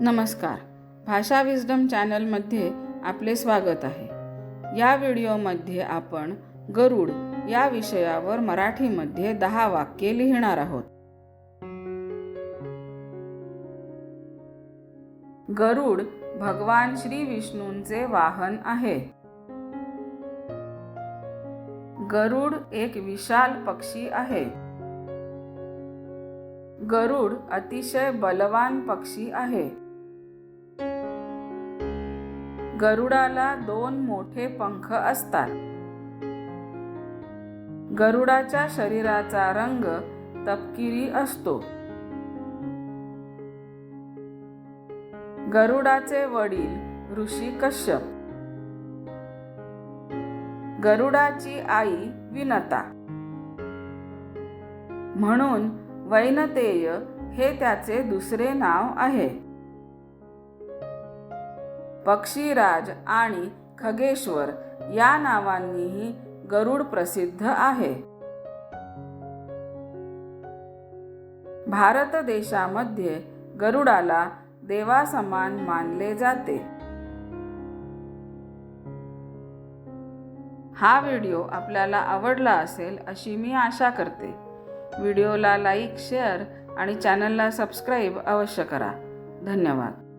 नमस्कार. भाषा विजडम चॅनलमध्ये आपले स्वागत आहे. या व्हिडिओमध्ये आपण गरुड या विषयावर मराठीमध्ये दहा वाक्ये लिहिणार आहोत. गरुड भगवान श्री विष्णूंचे वाहन आहे. गरुड एक विशाल पक्षी आहे. गरुड अतिशय बलवान पक्षी आहे. गरुडाला दोन मोठे पंख असतात. गरुडाच्या शरीराचा रंग तपकिरी असतो. गरुडाचे वडील ऋषी कश्यप. गरुडाची आई विनता. म्हणून वैनतेय हे त्याचे दुसरे नाव आहे. पक्षीराज आणि खगेश्वर या नावांनीही गरुड प्रसिद्ध आहे. भारत देशामध्ये गरुडाला देवासमान मानले जाते. हा व्हिडिओ आपल्याला आवडला असेल अशी मी आशा करते. व्हिडिओला लाईक शेअर आणि चॅनलला सबस्क्राईब अवश्य करा. धन्यवाद.